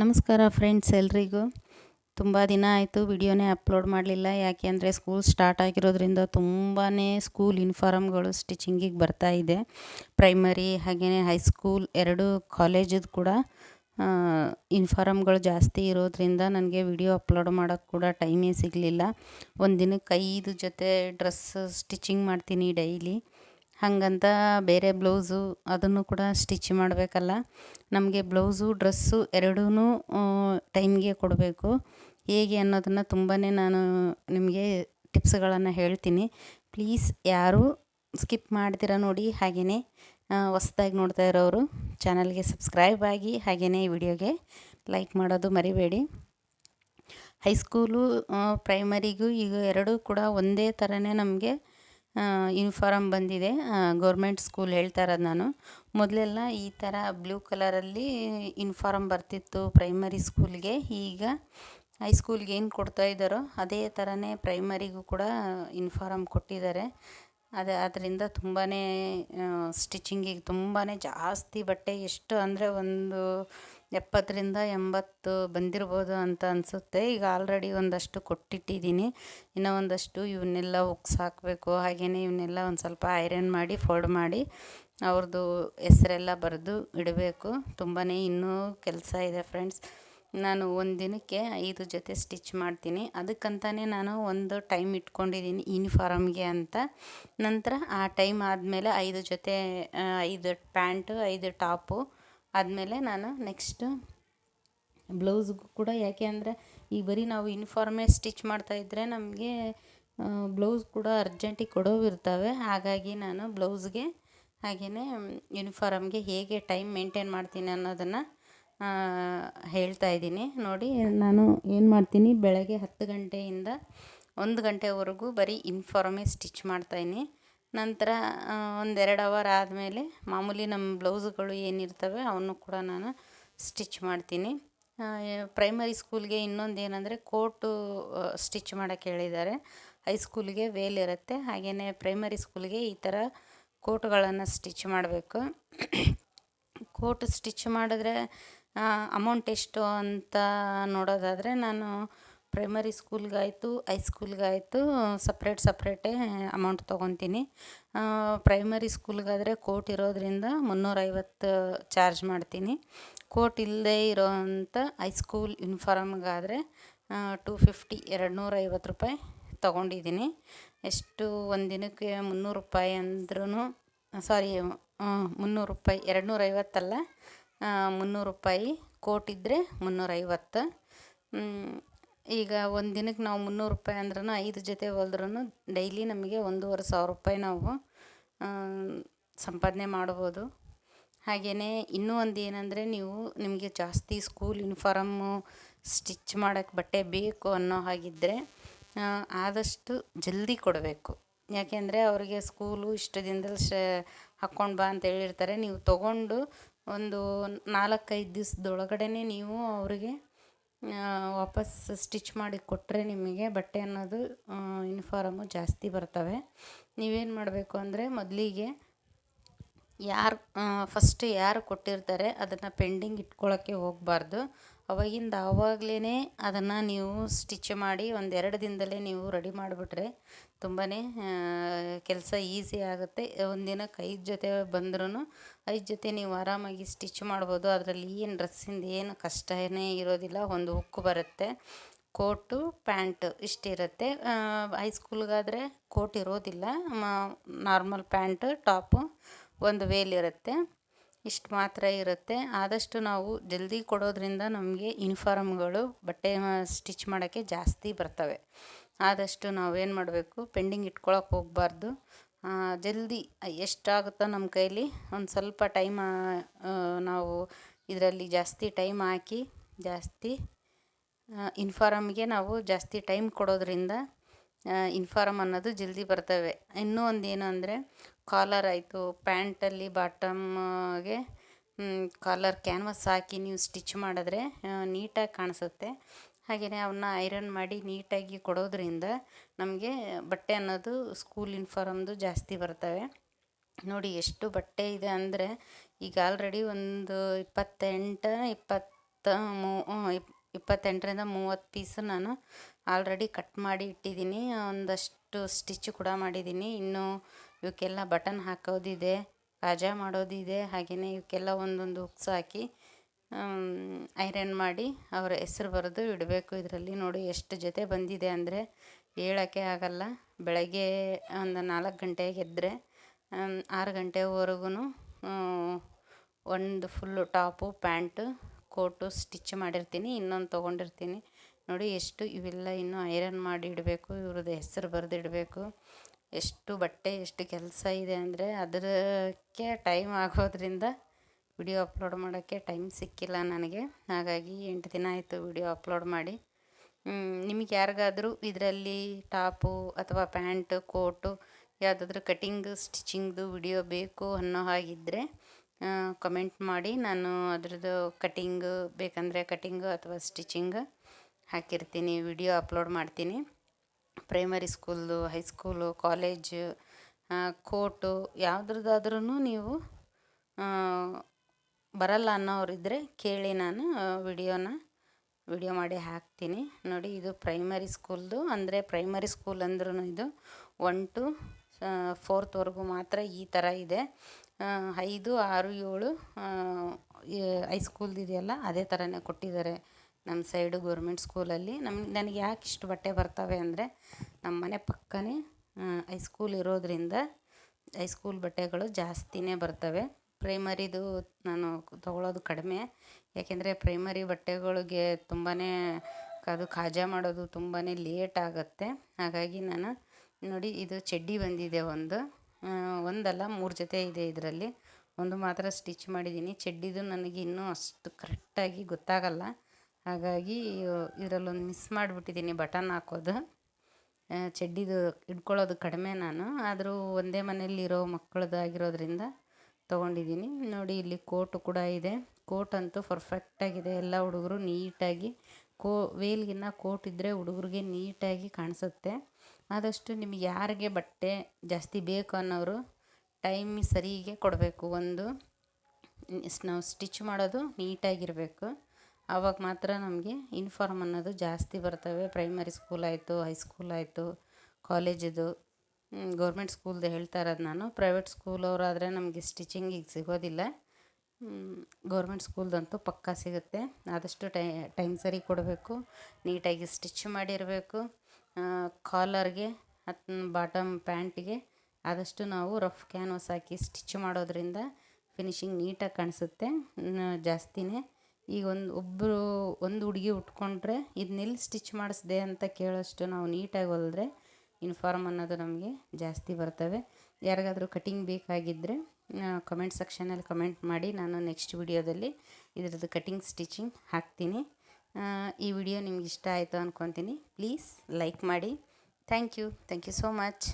ನಮಸ್ಕಾರ ಫ್ರೆಂಡ್ಸ್ ಎಲ್ರಿಗೂ. ತುಂಬ ದಿನ ಆಯಿತು ವಿಡಿಯೋನೇ ಅಪ್ಲೋಡ್ ಮಾಡಲಿಲ್ಲ. ಯಾಕೆ ಅಂದರೆ ಸ್ಕೂಲ್ ಸ್ಟಾರ್ಟ್ ಆಗಿರೋದ್ರಿಂದ ತುಂಬಾ ಸ್ಕೂಲ್ ಯೂನಿಫಾರಮ್ಗಳು ಸ್ಟಿಚಿಂಗಿಗೆ ಬರ್ತಾ ಇದೆ. ಪ್ರೈಮರಿ ಹಾಗೆಯೇ ಹೈಸ್ಕೂಲ್ ಎರಡು ಕಾಲೇಜದ್ದು ಕೂಡ ಯೂನಿಫಾರಮ್ಗಳು ಜಾಸ್ತಿ ಇರೋದ್ರಿಂದ ನನಗೆ ವಿಡಿಯೋ ಅಪ್ಲೋಡ್ ಮಾಡೋಕ್ಕೆ ಕೂಡ ಟೈಮೇ ಸಿಗಲಿಲ್ಲ. ಒಂದು ದಿನಕ್ಕೆ ಐದು ಜೊತೆ ಡ್ರೆಸ್ ಸ್ಟಿಚಿಂಗ್ ಮಾಡ್ತೀನಿ ಡೈಲಿ. ಹಾಗಂತ ಬೇರೆ ಬ್ಲೌಸು ಅದನ್ನು ಕೂಡ ಸ್ಟಿಚ್ ಮಾಡಬೇಕಲ್ಲ. ನಮಗೆ ಬ್ಲೌಸು, ಡ್ರೆಸ್ಸು ಎರಡೂ ಟೈಮ್ಗೆ ಕೊಡಬೇಕು. ಹೇಗೆ ಅನ್ನೋದನ್ನು ತುಂಬಾ ನಾನು ನಿಮಗೆ ಟಿಪ್ಸ್ಗಳನ್ನು ಹೇಳ್ತೀನಿ. ಪ್ಲೀಸ್ ಯಾರೂ ಸ್ಕಿಪ್ ಮಾಡ್ತೀರ ನೋಡಿ ಹಾಗೆಯೇ ಹೊಸ್ದಾಗಿ ನೋಡ್ತಾ ಇರೋರು ಚಾನಲ್ಗೆ ಸಬ್ಸ್ಕ್ರೈಬ್ ಆಗಿ ಹಾಗೆಯೇ ಈ ವಿಡಿಯೋಗೆ ಲೈಕ್ ಮಾಡೋದು ಮರಿಬೇಡಿ. ಹೈಸ್ಕೂಲು ಪ್ರೈಮರಿಗೂ ಈಗ ಎರಡೂ ಕೂಡ ಒಂದೇ ಥರನೇ ನಮಗೆ ಯೂನಿಫಾರಮ್ ಬಂದಿದೆ. ಗೌರ್ಮೆಂಟ್ ಸ್ಕೂಲ್ ಹೇಳ್ತಾ ಇರೋದು ನಾನು. ಮೊದಲೆಲ್ಲ ಈ ಥರ ಬ್ಲೂ ಕಲರಲ್ಲಿ ಯೂನಿಫಾರಮ್ ಬರ್ತಿತ್ತು ಪ್ರೈಮರಿ ಸ್ಕೂಲ್ಗೆ ಈಗ ಹೈಸ್ಕೂಲ್ಗೆ ಏನು ಕೊಡ್ತಾ ಇದ್ದಾರೋ ಅದೇ ಥರನೇ ಪ್ರೈಮರಿಗೂ ಕೂಡ ಯೂನಿಫಾರಮ್ ಕೊಟ್ಟಿದ್ದಾರೆ. ಅದು, ಅದರಿಂದ ತುಂಬಾ ಸ್ಟಿಚಿಂಗಿಗೆ ತುಂಬಾ ಜಾಸ್ತಿ ಬಟ್ಟೆ ಎಷ್ಟು ಅಂದರೆ ಒಂದು ಎಪ್ಪತ್ತರಿಂದ ಎಂಬತ್ತು ಬಂದಿರ್ಬೋದು ಅಂತ ಅನಿಸುತ್ತೆ. ಈಗ ಆಲ್ರೆಡಿ ಒಂದಷ್ಟು ಕೊಟ್ಟಿಟ್ಟಿದ್ದೀನಿ. ಇನ್ನು ಒಂದಷ್ಟು ಇವನ್ನೆಲ್ಲ ಉಕ್ಸ್ ಹಾಕಬೇಕು. ಹಾಗೆಯೇ ಇವನ್ನೆಲ್ಲ ಒಂದು ಸ್ವಲ್ಪ ಐರನ್ ಮಾಡಿ ಫೋಲ್ಡ್ ಮಾಡಿ ಅವ್ರದ್ದು ಹೆಸರೆಲ್ಲ ಬರೆದು ಇಡಬೇಕು. ತುಂಬಾ ಇನ್ನೂ ಕೆಲಸ ಇದೆ ಫ್ರೆಂಡ್ಸ್ ನಾನು ಒಂದು ದಿನಕ್ಕೆ ಐದು ಜೊತೆ ಸ್ಟಿಚ್ ಮಾಡ್ತೀನಿ. ಅದಕ್ಕಂತಲೇ ನಾನು ಒಂದು ಟೈಮ್ ಇಟ್ಕೊಂಡಿದ್ದೀನಿ ಯೂನಿಫಾರಮ್ಗೆ ಅಂತ. ನಂತರ ಆ ಟೈಮ್ ಆದಮೇಲೆ ಐದು ಜೊತೆ ಐದು ಪ್ಯಾಂಟು ಐದು ಟಾಪು ಆದಮೇಲೆ ನಾನು ನೆಕ್ಸ್ಟ್ ಬ್ಲೌಸ್ಗೂ ಕೂಡ ಯಾಕೆ ಅಂದರೆ ಈಗ ಬರೀ ನಾವು ಯೂನಿಫಾರ್ಮೇ ಸ್ಟಿಚ್ ಮಾಡ್ತಾಯಿದ್ರೆ ನಮಗೆ ಬ್ಲೌಸ್ ಕೂಡ ಅರ್ಜೆಂಟಿಗೆ ಕೊಡೋವಿರ್ತವೆ ಹಾಗಾಗಿ ನಾನು ಬ್ಲೌಸ್ಗೆ ಹಾಗೆಯೇ ಯೂನಿಫಾರಮ್ಗೆ ಹೇಗೆ ಟೈಮ್ ಮೇಂಟೈನ್ ಮಾಡ್ತೀನಿ ಅನ್ನೋದನ್ನು ಹೇಳ್ತಾ ಇದ್ದೀನಿ. ನೋಡಿ, ನಾನು ಏನು ಮಾಡ್ತೀನಿ, ಬೆಳಗ್ಗೆ ಹತ್ತು ಗಂಟೆಯಿಂದ ಒಂದು ಗಂಟೆವರೆಗೂ ಬರೀ ಯೂನಿಫಾರ್ಮೇ ಸ್ಟಿಚ್ ಮಾಡ್ತಾಯಿನಿ ನಂತರ ಒಂದೆರಡು ಅವರ್ ಆದಮೇಲೆ ಮಾಮೂಲಿ ನಮ್ಮ ಬ್ಲೌಸ್ಗಳು ಏನಿರ್ತವೆ ಅವನ್ನು ಕೂಡ ನಾನು ಸ್ಟಿಚ್ ಮಾಡ್ತೀನಿ. ಪ್ರೈಮರಿ ಸ್ಕೂಲ್ಗೆ ಇನ್ನೊಂದು ಏನಂದರೆ ಕೋಟು ಸ್ಟಿಚ್ ಮಾಡೋಕ್ಕೆ ಹೇಳಿದ್ದಾರೆ. ಹೈಸ್ಕೂಲ್ಗೆ ವೇಲ್ ಇರುತ್ತೆ ಹಾಗೆಯೇ ಪ್ರೈಮರಿ ಸ್ಕೂಲ್ಗೆ ಈ ಥರ ಕೋಟುಗಳನ್ನು ಸ್ಟಿಚ್ ಮಾಡಬೇಕು. ಕೋಟು ಸ್ಟಿಚ್ ಮಾಡಿದ್ರೆ ಅಮೌಂಟ್ ಎಷ್ಟು ಅಂತ ನೋಡೋದಾದರೆ ನಾನು ಪ್ರೈಮರಿ ಸ್ಕೂಲ್ಗಾಯಿತು ಹೈಸ್ಕೂಲ್ಗಾಯಿತು ಸಪ್ರೇಟ್ ಸಪ್ರೇಟೇ ಅಮೌಂಟ್ ತೊಗೊತೀನಿ. ಪ್ರೈಮರಿ ಸ್ಕೂಲ್ಗಾದರೆ ಕೋಟ್ ಇರೋದರಿಂದ ಮುನ್ನೂರೈವತ್ತು ಚಾರ್ಜ್ ಮಾಡ್ತೀನಿ. ಕೋಟ್ ಇಲ್ಲದೇ ಇರೋವಂಥ ಹೈಸ್ಕೂಲ್ ಯೂನಿಫಾರಮ್ಗಾದರೆ ಟೂ ಫಿಫ್ಟಿ ಎರಡು ನೂರೈವತ್ತು ರೂಪಾಯಿ ತೊಗೊಂಡಿದ್ದೀನಿ. ಎಷ್ಟು ಒಂದು ದಿನಕ್ಕೆ ಮುನ್ನೂರು ರೂಪಾಯಿ ಅಂದ್ರೂ ಸಾರಿ ಮುನ್ನೂರು ರೂಪಾಯಿ ಎರಡು ನೂರೈವತ್ತಲ್ಲ ಮುನ್ನೂರು ರೂಪಾಯಿ ಕೋಟ್ ಇದ್ದರೆ ಮುನ್ನೂರೈವತ್ತು. ಈಗ ಒಂದು ದಿನಕ್ಕೆ ನಾವು ಮುನ್ನೂರು ರೂಪಾಯಿ ಅಂದ್ರೂ ಐದು ಜೊತೆ ಹೊಲ್ದ್ರೂ ಡೈಲಿ ನಮಗೆ ಒಂದೂವರೆ ಸಾವಿರ ರೂಪಾಯಿ ನಾವು ಸಂಪಾದನೆ ಮಾಡ್ಬೋದು. ಹಾಗೆಯೇ ಇನ್ನೂ ಒಂದು ಏನಂದರೆ ನೀವು ನಿಮಗೆ ಜಾಸ್ತಿ ಸ್ಕೂಲ್ ಯೂನಿಫಾರಮು ಸ್ಟಿಚ್ ಮಾಡೋಕ್ಕೆ ಬಟ್ಟೆ ಬೇಕು ಅನ್ನೋ ಹಾಗಿದ್ದರೆ ಆದಷ್ಟು ಜಲ್ದಿ ಕೊಡಬೇಕು. ಯಾಕೆಂದರೆ ಅವರಿಗೆ ಸ್ಕೂಲು ಇಷ್ಟು ದಿನದಲ್ಲಿ ಶ ಹಾಕ್ಕೊಂಡು ಬಾ ಅಂತ ಹೇಳಿರ್ತಾರೆ. ನೀವು ತೊಗೊಂಡು ಒಂದು ನಾಲ್ಕೈದು ದಿವ್ಸದೊಳಗಡೆ ನೀವು ಅವರಿಗೆ ವಾಪಸ್ ಸ್ಟಿಚ್ ಮಾಡಿ ಕೊಟ್ಟರೆ ನಿಮಗೆ, ಬಟ್ಟೆ ಅನ್ನೋದು ಯೂನಿಫಾರಮು ಜಾಸ್ತಿ ಬರ್ತವೆ. ನೀವೇನು ಮಾಡಬೇಕು ಅಂದರೆ ಮೊದಲಿಗೆ ಯಾರು ಫಸ್ಟ್ ಯಾರು ಕೊಟ್ಟಿರ್ತಾರೆ ಅದನ್ನು ಪೆಂಡಿಂಗ್ ಇಟ್ಕೊಳ್ಳೋಕ್ಕೆ ಹೋಗಬಾರ್ದು. ಅವಾಗಿಂದ ಆವಾಗಲೇ ಅದನ್ನು ನೀವು ಸ್ಟಿಚ್ ಮಾಡಿ ಒಂದೆರಡು ದಿನದಲ್ಲೇ ನೀವು ರೆಡಿ ಮಾಡಿಬಿಟ್ರೆ ತುಂಬಾ ಕೆಲಸ ಈಸಿ ಆಗುತ್ತೆ. ಒಂದು ದಿನಕ್ಕೆ ಐದು ಜೊತೆ ಬಂದ್ರೂ ಐದು ಜೊತೆ ನೀವು ಆರಾಮಾಗಿ ಸ್ಟಿಚ್ ಮಾಡ್ಬೋದು. ಅದರಲ್ಲಿ ಏನು ಡ್ರೆಸ್ಸಿಂದ ಏನು ಕಷ್ಟನೇ ಇರೋದಿಲ್ಲ. ಒಂದು ಹುಕ್ಕು ಬರುತ್ತೆ. ಕೋಟು ಪ್ಯಾಂಟು ಇಷ್ಟಿರುತ್ತೆ. ಹೈಸ್ಕೂಲ್ಗಾದರೆ ಕೋಟ್ ಇರೋದಿಲ್ಲ. ನಾರ್ಮಲ್ ಪ್ಯಾಂಟು ಟಾಪು ಒಂದು ವೇಲ್ ಇರುತ್ತೆ. ಇಷ್ಟು ಮಾತ್ರ ಇರುತ್ತೆ. ಆದಷ್ಟು ನಾವು ಜಲ್ದಿ ಕೊಡೋದ್ರಿಂದ ನಮಗೆ ಯೂನಿಫಾರ್ಮ್ಗಳು, ಬಟ್ಟೆ ಸ್ಟಿಚ್ ಮಾಡೋಕ್ಕೆ ಜಾಸ್ತಿ ಬರ್ತವೆ. ಆದಷ್ಟು ನಾವೇನು ಮಾಡಬೇಕು, ಪೆಂಡಿಂಗ್ ಇಟ್ಕೊಳಕ್ಕೆ ಹೋಗಬಾರ್ದು. ಜಲ್ದಿ ಎಷ್ಟಾಗುತ್ತೋ ನಮ್ಮ ಕೈಲಿ ಒಂದು ಸ್ವಲ್ಪ ಟೈಮ್ ನಾವು ಇದರಲ್ಲಿ ಜಾಸ್ತಿ ಟೈಮ್ ಹಾಕಿ, ಜಾಸ್ತಿ ಇನ್ಫಾರಮ್ಗೆ ನಾವು ಜಾಸ್ತಿ ಟೈಮ್ ಕೊಡೋದ್ರಿಂದ ಇನ್ಫಾರಮ್ ಅನ್ನೋದು ಜಲ್ದಿ ಬರ್ತವೆ. ಇನ್ನೂ ಒಂದು ಏನು ಅಂದರೆ ಕಾಲರ್ ಆಯಿತು ಪ್ಯಾಂಟಲ್ಲಿ ಬಾಟಮ್ಗೆ ಕಾಲರ್ ಕ್ಯಾನ್ವಸ್ ಹಾಕಿ ನೀವು ಸ್ಟಿಚ್ ಮಾಡಿದ್ರೆ ನೀಟಾಗಿ ಕಾಣಿಸುತ್ತೆ. ಹಾಗೆಯೇ ಅವನ್ನ ಐರನ್ ಮಾಡಿ ನೀಟಾಗಿ ಕೊಡೋದ್ರಿಂದ ನಮಗೆ ಬಟ್ಟೆ ಅನ್ನೋದು ಸ್ಕೂಲ್ ಯೂನಿಫಾರಮ್ದು ಜಾಸ್ತಿ ಬರ್ತವೆ. ನೋಡಿ ಎಷ್ಟು ಬಟ್ಟೆ ಇದೆ ಅಂದರೆ, ಈಗ ಆಲ್ರೆಡಿ ಒಂದು ಇಪ್ಪತ್ತೆಂಟು, ಇಪ್ಪತ್ತ ಮೂ ಇಪ್, ಇಪ್ಪತ್ತೆಂಟರಿಂದ ಮೂವತ್ತು ಪೀಸ್ ನಾನು ಆಲ್ರೆಡಿ ಕಟ್ ಮಾಡಿ ಇಟ್ಟಿದ್ದೀನಿ. ಒಂದಷ್ಟು ಸ್ಟಿಚ್ ಕೂಡ ಮಾಡಿದ್ದೀನಿ. ಇನ್ನು ಇವಕ್ಕೆಲ್ಲ ಬಟನ್ ಹಾಕೋದಿದೆ ಕಾಜಾ ಮಾಡೋದಿದೆ ಹಾಗೆಯೇ ಇವಕ್ಕೆಲ್ಲ ಒಂದೊಂದು ಹುಕ್ಸ್ ಹಾಕಿ ಐರನ್ ಮಾಡಿ ಅವರ ಹೆಸ್ರು ಬರೆದು ಇಡಬೇಕು. ಇದರಲ್ಲಿ ನೋಡಿ ಎಷ್ಟು ಜೊತೆ ಬಂದಿದೆ ಅಂದರೆ ಹೇಳೋಕ್ಕೆ ಆಗಲ್ಲ. ಬೆಳಗ್ಗೆ ಒಂದು ನಾಲ್ಕು ಗಂಟೆಗೆ ಎದ್ದರೆ ಆರು ಗಂಟೆವರೆಗೂ ಒಂದು full top, pant, coat stitch ಮಾಡಿರ್ತೀನಿ, ಇನ್ನೊಂದು ತೊಗೊಂಡಿರ್ತೀನಿ. ನೋಡಿ ಎಷ್ಟು ಇವೆಲ್ಲ ಇನ್ನೂ ಐರನ್ ಮಾಡಿ ಇಡಬೇಕು, ಇವ್ರದ್ದು ಹೆಸ್ರು ಬರೆದಿಡಬೇಕು ಎಷ್ಟು ಬಟ್ಟೆ, ಎಷ್ಟು ಕೆಲಸ ಇದೆ ಅಂದರೆ ಅದಕ್ಕೆ ಟೈಮ್ ಆಗೋದ್ರಿಂದ ವಿಡಿಯೋ ಅಪ್ಲೋಡ್ ಮಾಡೋಕ್ಕೆ ಟೈಮ್ ಸಿಕ್ಕಿಲ್ಲ ನನಗೆ. ಹಾಗಾಗಿ ಎಂಟು ದಿನ ಆಯಿತು ವಿಡಿಯೋ ಅಪ್ಲೋಡ್ ಮಾಡಿ. ನಿಮಗೆ ಯಾರಿಗಾದರೂ ಇದರಲ್ಲಿ ಟಾಪು ಅಥವಾ ಪ್ಯಾಂಟು, ಕೋಟು ಯಾವುದಾದ್ರೂ ಕಟಿಂಗ್ ಸ್ಟಿಚಿಂಗ್ದು ವಿಡಿಯೋ ಬೇಕು ಅನ್ನೋ ಹಾಗಿದ್ದರೆ ಕಮೆಂಟ್ ಮಾಡಿ. ನಾನು ಅದರದ್ದು ಕಟಿಂಗು ಬೇಕಂದರೆ ಕಟಿಂಗ್ ಅಥವಾ ಸ್ಟಿಚಿಂಗ್ ಹಾಕಿರ್ತೀನಿ ವಿಡಿಯೋ ಅಪ್ಲೋಡ್ ಮಾಡ್ತೀನಿ. ಪ್ರೈಮರಿ ಸ್ಕೂಲ್ದು ಹೈಸ್ಕೂಲು ಕಾಲೇಜು ಕೋರ್ಟು ಯಾವುದ್ರದ್ದಾದ್ರೂ ನೀವು ಬರಲ್ಲ ಅನ್ನೋರಿದ್ದರೆ ಕೇಳಿ ನಾನು ವಿಡಿಯೋನ, ವಿಡಿಯೋ ಮಾಡಿ ಹಾಕ್ತೀನಿ. ನೋಡಿ, ಇದು ಪ್ರೈಮರಿ ಸ್ಕೂಲ್ದು ಅಂದರೆ ಪ್ರೈಮರಿ ಸ್ಕೂಲ್ ಅಂದ್ರೂ ಇದು ಒನ್ ಟು ಫೋರ್ತ್ವರೆಗೂ ಮಾತ್ರ ಈ ಥರ ಇದೆ. ಐದು, ಆರು, ಏಳು ಹೈಸ್ಕೂಲ್ದು ಇದೆಯಲ್ಲ ಅದೇ ಥರನೇ ಕೊಟ್ಟಿದ್ದಾರೆ. ನಮ್ಮ ಸೈಡು ಗೌರ್ಮೆಂಟ್ ಸ್ಕೂಲಲ್ಲಿ ನಮ್ಮ ನನಗೆ ಯಾಕೆ ಇಷ್ಟು ಬಟ್ಟೆ ಬರ್ತವೆ ಅಂದರೆ ನಮ್ಮ ಮನೆ ಪಕ್ಕನೇ ಹೈಸ್ಕೂಲ್ ಇರೋದರಿಂದ ಹೈಸ್ಕೂಲ್ ಬಟ್ಟೆಗಳು ಜಾಸ್ತಿನೇ ಬರ್ತವೆ. ಪ್ರೈಮರಿದು ನಾನು ತೊಗೊಳೋದು ಕಡಿಮೆ. ಯಾಕೆಂದರೆ ಪ್ರೈಮರಿ ಬಟ್ಟೆಗಳಿಗೆ ತುಂಬಾ ಅದು ಕಾಜಾ ಮಾಡೋದು ತುಂಬಾ ಲೇಟ್ ಆಗುತ್ತೆ. ಹಾಗಾಗಿ ನಾನು ನೋಡಿ ಇದು ಚಡ್ಡಿ ಬಂದಿದೆ ಒಂದು. ಒಂದಲ್ಲ, ಮೂರು ಜೊತೆ ಇದೆ ಇದರಲ್ಲಿ. ಒಂದು ಮಾತ್ರ ಸ್ಟಿಚ್ ಮಾಡಿದ್ದೀನಿ. ಚಡ್ಡಿದು ನನಗೆ ಇನ್ನೂ ಅಷ್ಟು ಕರೆಕ್ಟಾಗಿ ಗೊತ್ತಾಗಲ್ಲ. ಹಾಗಾಗಿ ಇದರಲ್ಲೊಂದು ಮಿಸ್ ಮಾಡಿಬಿಟ್ಟಿದ್ದೀನಿ ಬಟನ್ ಹಾಕೋದು. ಚಡ್ಡಿದು ಇಟ್ಕೊಳ್ಳೋದು ಕಡಿಮೆ ನಾನು. ಆದರೂ ಒಂದೇ ಮನೆಯಲ್ಲಿರೋ ಮಕ್ಕಳದ್ದಾಗಿರೋದ್ರಿಂದ ತೊಗೊಂಡಿದ್ದೀನಿ. ನೋಡಿ, ಇಲ್ಲಿ ಕೋಟು ಕೂಡ ಇದೆ. ಕೋಟ್ ಅಂತೂ ಪರ್ಫೆಕ್ಟಾಗಿದೆ ಎಲ್ಲ ಹುಡುಗರು ನೀಟಾಗಿ ಕೋ ವೇಲ್ಗಿನ್ನ ಕೋಟ್ ಇದ್ದರೆ ಹುಡುಗರಿಗೆ ನೀಟಾಗಿ ಕಾಣಿಸುತ್ತೆ. ಆದಷ್ಟು ನಿಮಗೆ ಯಾರಿಗೆ ಬಟ್ಟೆ ಜಾಸ್ತಿ ಬೇಕು ಅನ್ನೋರು ಟೈಮ್ ಸರಿಗೆ ಕೊಡಬೇಕು. ಒಂದು ನಾವು ಸ್ಟಿಚ್ ಮಾಡೋದು ನೀಟಾಗಿರಬೇಕು. ಆವಾಗ ಮಾತ್ರ ನಮಗೆ ಇನ್ಫಾರ್ಮ್ ಅನ್ನೋದು ಜಾಸ್ತಿ ಬರ್ತವೆ. ಪ್ರೈಮರಿ ಸ್ಕೂಲ್ ಆಯಿತು ಹೈಸ್ಕೂಲ್ ಆಯಿತು ಕಾಲೇಜಿದು ಗೌರ್ಮೆಂಟ್ ಸ್ಕೂಲ್ದು ಹೇಳ್ತಾ ಇರೋದು ನಾನು. ಪ್ರೈವೇಟ್ ಸ್ಕೂಲವರಾದರೆ ನಮಗೆ ಸ್ಟಿಚಿಂಗಿಗೆ ಸಿಗೋದಿಲ್ಲ. ಗೌರ್ಮೆಂಟ್ ಸ್ಕೂಲ್ದಂತೂ ಪಕ್ಕಾ ಸಿಗುತ್ತೆ. ಆದಷ್ಟು ಟೈ ಟೈಮ್ ಸರಿ ಕೊಡಬೇಕು. ನೀಟಾಗಿ ಸ್ಟಿಚ್ ಮಾಡಿರಬೇಕು. ಕಾಲರ್ಗೆ ಮತ್ತು ಬಾಟಮ್ ಪ್ಯಾಂಟಿಗೆ ಆದಷ್ಟು ನಾವು ರಫ್ ಕ್ಯಾನ್ವಸ್ ಹಾಕಿ ಸ್ಟಿಚ್ ಮಾಡೋದರಿಂದ ಫಿನಿಶಿಂಗ್ ನೀಟಾಗಿ ಕಾಣಿಸುತ್ತೆ. ಜಾಸ್ತಿನೇ. ಈಗ ಒಂದು ಒಬ್ಬರು ಒಂದು ಹುಡುಗಿ ಉಟ್ಕೊಂಡ್ರೆ ಇದನ್ನೆಲ್ಲಿ ಸ್ಟಿಚ್ ಮಾಡಿಸ್ದೆ ಅಂತ ಕೇಳೋಷ್ಟು ನಾವು ನೀಟಾಗಿ ಹೊಲಿದ್ರೆ ಇನ್ಫಾರ್ಮ್ ಅನ್ನೋದು ನಮಗೆ ಜಾಸ್ತಿ ಬರ್ತವೆ. ಯಾರಿಗಾದ್ರೂ ಕಟಿಂಗ್ ಬೇಕಾಗಿದ್ದರೆ ಕಮೆಂಟ್ ಸೆಕ್ಷನಲ್ಲಿ ಕಮೆಂಟ್ ಮಾಡಿ ನಾನು ನೆಕ್ಸ್ಟ್ ವಿಡಿಯೋದಲ್ಲಿ ಇದರದ್ದು ಕಟಿಂಗ್ ಸ್ಟಿಚಿಂಗ್ ಹಾಕ್ತೀನಿ. ಈ ವಿಡಿಯೋ ನಿಮ್ಗೆ ಇಷ್ಟ ಆಯಿತು ಅಂದ್ಕೊತೀನಿ ಪ್ಲೀಸ್ ಲೈಕ್ ಮಾಡಿ. Thank you thank you so much